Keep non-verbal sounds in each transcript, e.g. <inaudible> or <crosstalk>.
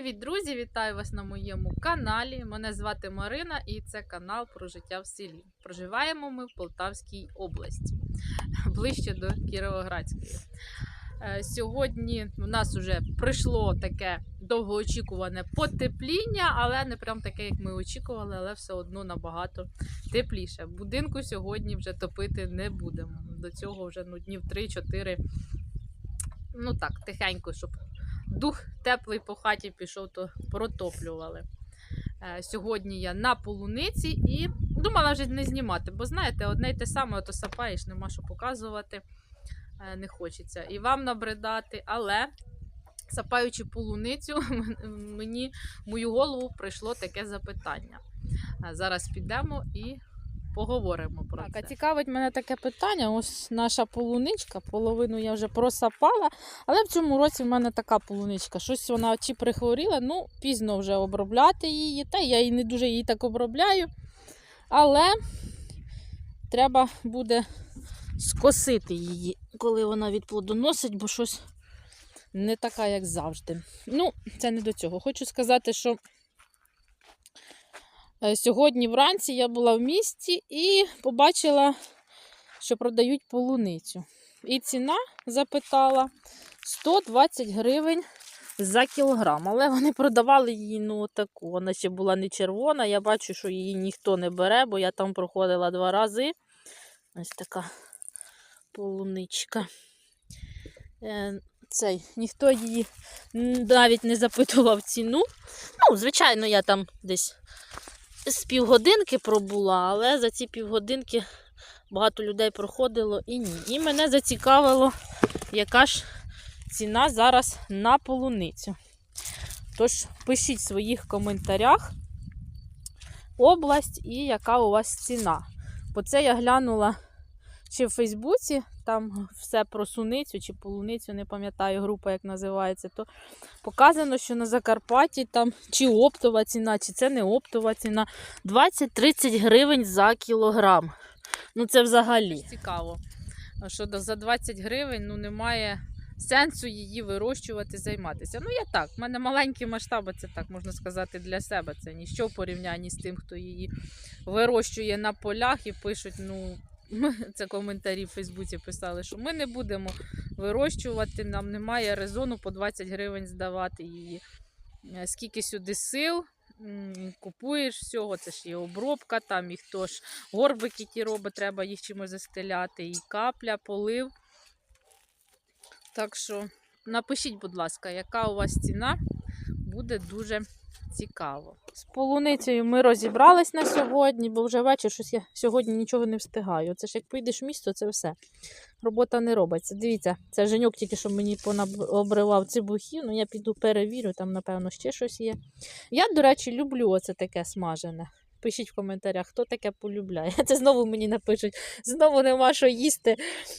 Привіт, друзі! Вітаю вас на моєму каналі. Мене звати Марина і це канал про життя в селі. Проживаємо ми в Полтавській області, <laughs> ближче до Кіровоградської. Е, Сьогодні в нас вже прийшло таке довгоочікуване потепління, але не прям таке, як ми очікували, але все одно набагато тепліше. Будинку сьогодні вже топити не будемо. До цього вже ну, днів 3-4. Ну так, тихенько, щоб дух теплий по хаті пішов, то протоплювали. Е, Сьогодні я на полуниці і думала вже не знімати, бо знаєте, одне й те саме, ото сапаєш, нема що показувати, е, не хочеться. І вам набридати, але сапаючи полуницю, <laughs> мені в мою голову прийшло таке запитання. Е, Зараз підемо і поговоримо про Так, це. а цікавить мене таке питання. Ось наша полуничка, половину я вже просапала, але в цьому році в мене така полуничка. Щось вона чи прихворіла, ну, пізно вже обробляти її, та я і не дуже її так обробляю. Але треба буде скосити її, коли вона відплодоносить, бо щось не така, як завжди. Ну, це не до цього. Хочу сказати, що Сьогодні вранці я була в місті і побачила, що продають полуницю. І ціна запитала 120 гривень за кілограм. Але вони продавали її ну таку. Вона ще була не червона. Я бачу, що її ніхто не бере, бо я там проходила два рази. Ось така полуничка. Е, Цей, ніхто її навіть не запитував ціну. Ну, звичайно, я там десь з півгодинки пробула, але за ці півгодинки багато людей проходило і ні. І мене зацікавило, яка ж ціна зараз на полуницю. Тож пишіть в своїх коментарях область і яка у вас ціна. Бо це я глянула чи в Фейсбуці, там все про суницю чи полуницю, не пам'ятаю група, як називається, то показано, що на Закарпатті там чи оптова ціна, чи це не оптова ціна 20-30 гривень за кілограм. Ну це взагалі. Цікаво, що за 20 гривень ну, немає сенсу її вирощувати, займатися. Ну, я так, в мене маленькі масштаби, це так можна сказати, для себе. Це ніщо в порівнянні з тим, хто її вирощує на полях і пишуть, ну. <laughs> Це коментарі в Фейсбуці писали, що ми не будемо вирощувати, нам немає резону по 20 гривень здавати її. Е, Скільки сюди сил, купуєш всього, це ж і обробка, там і хто ж горбики ті робить, треба їх чимось застеляти, і капля, полив. Так що напишіть, будь ласка, яка у вас ціна, буде дуже цікаво. З полуницею ми розібрались на сьогодні, бо вже вечір щось я сьогодні нічого не встигаю. Це ж як поїдеш в місто, це все. Робота не робиться. Дивіться, це Женьок тільки що мені обривав цибухів, ну я піду перевірю, там, напевно, ще щось є. Я, до речі, люблю оце таке смажене. Пишіть в коментарях, хто таке полюбляє. <laughs> Це знову мені напишуть, знову нема що їсти.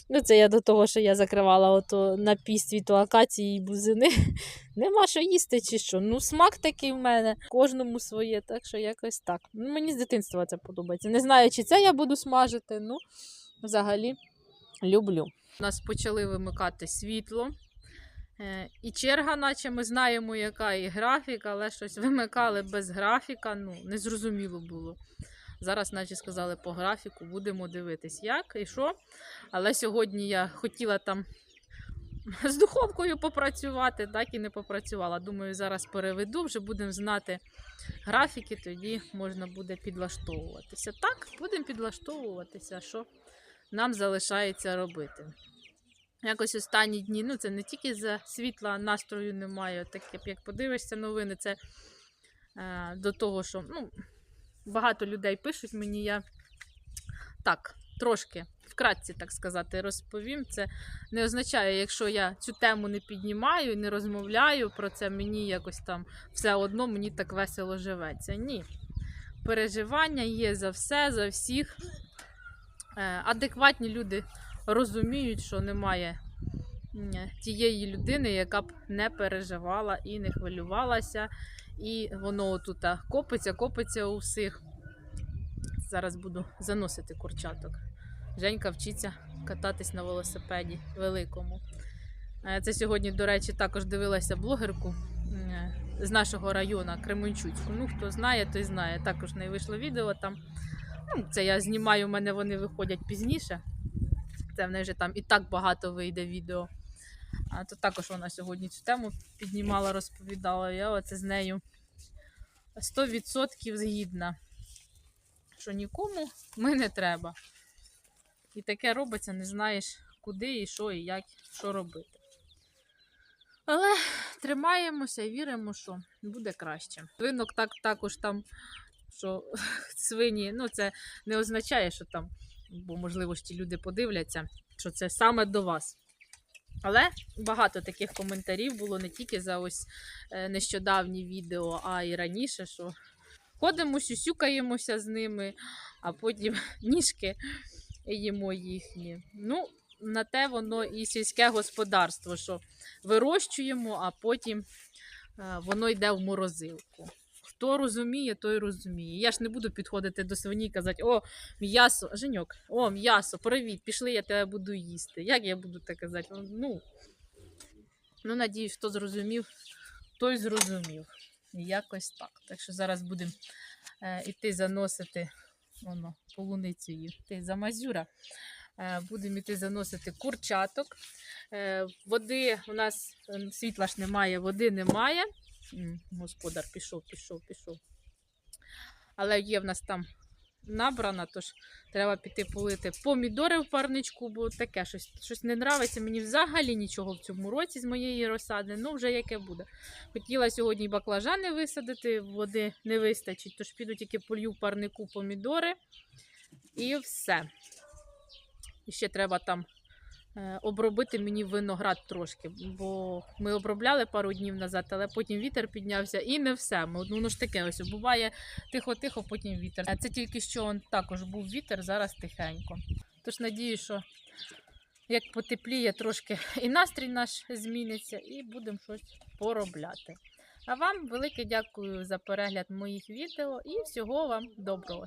Ну, це я до того, що я закривала ото напій світу акації і бузини. <laughs> Нема що їсти чи що. Ну, смак такий в мене, кожному своє, так що якось так. Ну, мені з дитинства це подобається. Не знаю, чи це я буду смажити, ну, взагалі люблю. У нас почали вимикати світло. Е, І черга, наче ми знаємо, яка і графік, але щось вимикали без графіка, ну, незрозуміло було. Зараз, наче сказали, по графіку будемо дивитись, як і що. Але сьогодні я хотіла там з духовкою попрацювати, так і не попрацювала. Думаю, зараз переведу, вже будемо знати графіки, тоді можна буде підлаштовуватися. Так, будемо підлаштовуватися, що нам залишається робити. Якось останні дні, ну це не тільки за світла, настрою немає. Так як- подивишся новини, це е, до того, що ну, багато людей пишуть мені, я так, трошки вкратці, так сказати, розповім. Це не означає, якщо я цю тему не піднімаю не розмовляю про це, мені якось там все одно мені так весело живеться. Ні. Переживання є за все, за всіх. Е, Адекватні люди розуміють, що немає тієї людини, яка б не переживала і не хвилювалася. І воно тут копиться, копиться у всіх. Зараз буду заносити курчаток. Женька вчиться кататись на велосипеді великому. Е, Це сьогодні, до речі, також дивилася блогерку. З нашого району Кременчуцьку. Ну, хто знає, той знає. Також не вийшло відео там. Ну, це я знімаю, у мене вони виходять пізніше. Це в вже там і так багато вийде відео. А то також вона сьогодні цю тему піднімала, розповідала. Я оце з нею 100% згідна, що нікому ми не треба. І таке робиться, не знаєш, куди і що, і як, що робити. Але тримаємося і віримо, що буде краще. Свинок так також там, що <laughs> свині, ну це не означає, що там, бо можливо ті люди подивляться, що це саме до вас. Але багато таких коментарів було не тільки за ось е, нещодавні відео, а й раніше, що ходимо, сюсюкаємося з ними, а потім <laughs> ніжки їмо їхні. Ну, на те воно і сільське господарство, що вирощуємо, а потім е, воно йде в морозилку. Хто розуміє, той розуміє. Я ж не буду підходити до свині і казати, о, м'ясо, Женьок, о, м'ясо, привіт, пішли, я тебе буду їсти. Як я буду так казати? Ну, ну надіюсь, хто зрозумів, той зрозумів. Якось так. Так що зараз будемо е, іти заносити воно, полуницею, ти за мазюра. Е, будемо іти заносити курчаток. Е, води у нас е, світла ж немає, води немає. Господар пішов, пішов, пішов. Але є в нас там набрана, тож треба піти полити помідори в парничку, бо таке щось, щось не нравиться. Мені взагалі нічого в цьому році з моєї розсади. Ну, вже яке буде. Хотіла сьогодні баклажани висадити, води не вистачить, тож піду тільки полью в парнику помідори і все. І ще треба там обробити мені виноград трошки, бо ми обробляли пару днів назад, але потім вітер піднявся і не все. Ну, воно ж таке ось буває тихо-тихо, потім вітер. Це тільки що он також був вітер, зараз тихенько. Тож надію, що як потепліє трошки і настрій наш зміниться, і будемо щось поробляти. А вам велике дякую за перегляд моїх відео і всього вам доброго.